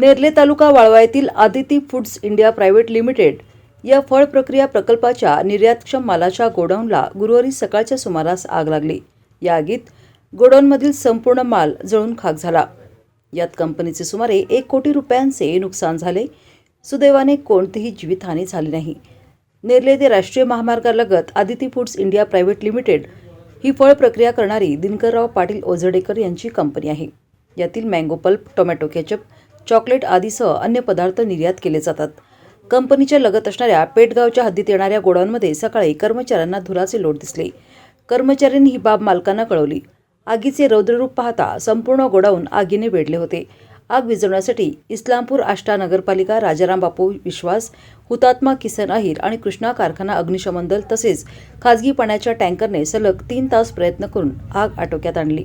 नेरले तालुका वाळवा येथील Aditi foods India private limited या फळ प्रक्रिया प्रकल्पाच्या निर्यातक्षम मालाच्या गोडाऊनला गुरुवारी सकाळच्या सुमारास आग लागली. या आगीत गोडाऊनमधील संपूर्ण माल जळून खाक झाला. यात कंपनीचे सुमारे एक कोटी रुपयांचे नुकसान झाले. सुदैवाने कोणतीही जीवितहानी झाली नाही. नेरले ते राष्ट्रीय महामार्गालगत Aditi foods India private limited ही फळ प्रक्रिया करणारी दिनकरराव पाटील ओझडेकर यांची कंपनी आहे. यातील mango pulp tomato ketchup chocolate आदीसह अन्य पदार्थ निर्यात केले जातात. कंपनीच्या लगत असणाऱ्या पेटगावच्या हद्दीत येणाऱ्या गोडाऊनमध्ये सकाळी कर्मचाऱ्यांना धुराचे लोट दिसले. कर्मचाऱ्यांनी ही बाब मालकांना कळवली. आगीचे रौद्ररूप पाहता संपूर्ण गोडाऊन आगीने वेढले होते. आग विझवण्यासाठी इस्लामपूर आष्टा नगरपालिका राजाराम बापू विश्वास हुतात्मा किसन अहिर आणि कृष्णा कारखाना अग्निशमन दल तसेच खाजगी पाण्याच्या टँकरने सलग तीन तास प्रयत्न करून आग आटोक्यात आणली.